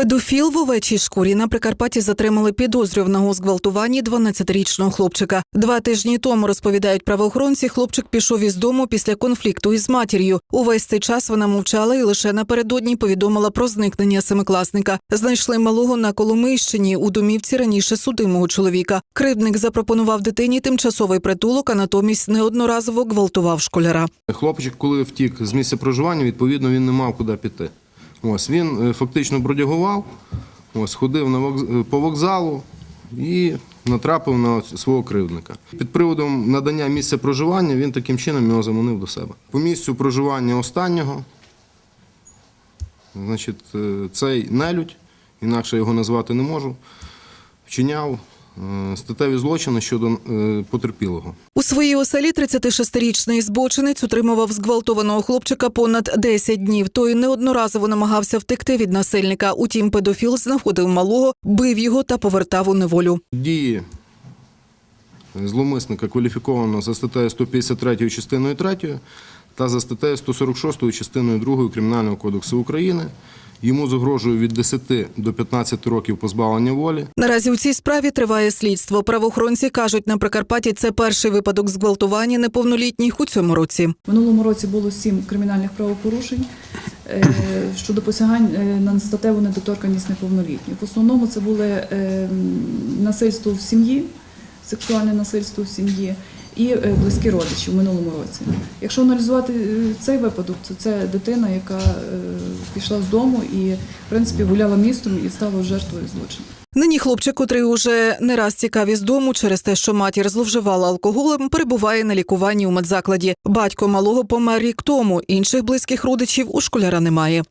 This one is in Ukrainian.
Педофіл в овечій шкурі на Прикарпатті затримали підозрюваного у зґвалтуванні 12-річного хлопчика. Два тижні тому розповідають правоохоронці. Хлопчик пішов із дому після конфлікту із матір'ю. Увесь цей час вона мовчала і лише напередодні повідомила про зникнення семикласника. Знайшли малого на Коломийщині у домівці раніше судимого чоловіка. Кривдник запропонував дитині тимчасовий притулок, а натомість неодноразово гвалтував школяра. Хлопчик, коли втік з місця проживання, відповідно, він не мав куди піти. Ось він е, фактично бродягував, ось ходив на вокз- е, по вокзалу і натрапив на свого кривдника. Під приводом надання місця проживання він таким чином його заманив до себе. По місцю проживання останнього, значить, е, цей нелюдь, інакше його назвати не можу, вчиняв статеві злочини щодо е, потерпілого. У своїй оселі 36-річний збочинець утримував зґвалтованого хлопчика понад 10 днів. Той неодноразово намагався втекти від насильника. Утім, педофіл знаходив малого, бив його та повертав у неволю. Дії зловмисника кваліфіковано за статтею 153 частиною 3 та за статтею 146 частиною 2 Кримінального кодексу України. Йому загрожує від 10 до 15 років позбавлення волі. Наразі у цій справі триває слідство. Правоохоронці кажуть, на Прикарпатті це перший випадок зґвалтування неповнолітніх у цьому році. Минулому році було сім кримінальних правопорушень е, щодо посягань е, на статеву недоторканність неповнолітніх. В основному це були е, насильство в сім'ї, сексуальне насильство в сім'ї і е, близькі родичі в минулому році. Якщо аналізувати е, цей випадок, то це дитина, яка е, пішла з дому і, в принципі, гуляла містом і стала жертвою злочину. Нині хлопчик, котрий уже не раз тікав із дому через те, що матір зловживала алкоголем, перебуває на лікуванні у медзакладі. Батько малого помер рік тому. Інших близьких родичів у школяра немає.